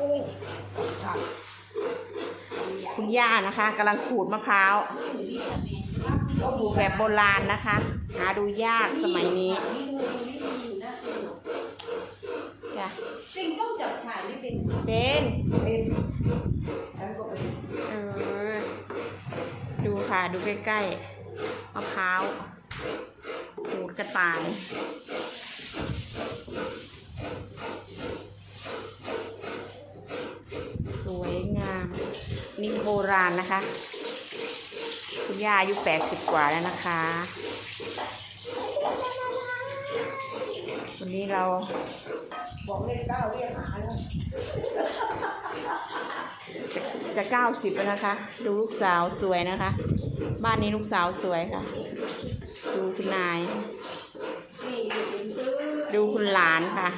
กุ้งค่ะคุณย่านะคะกำลังขูดมะพร้าวขูดแบบโบราณนะคะ หาดูยากสมัยนี้จ้ะจริงต้องจับฉายไม่เป็นเป็นเป็นแล้วก็เป็นเออดูค่ะดูใกล้ๆมะพร้าวขูดกระต่าย สวยงามนี่โบราณนะคะ คุณย่าอายุแปดสิบกว่าแล้วนะคะ วันนี้เราบอกเลขเก้าเรียกหาแล้วจะจะเก้าสิบแล้วนะคะ ดูลูกสาวสวยนะคะ บ้านนี้ลูกสาวสวยค่ะ ดูคุณนาย ดูคุณหลานค่ะ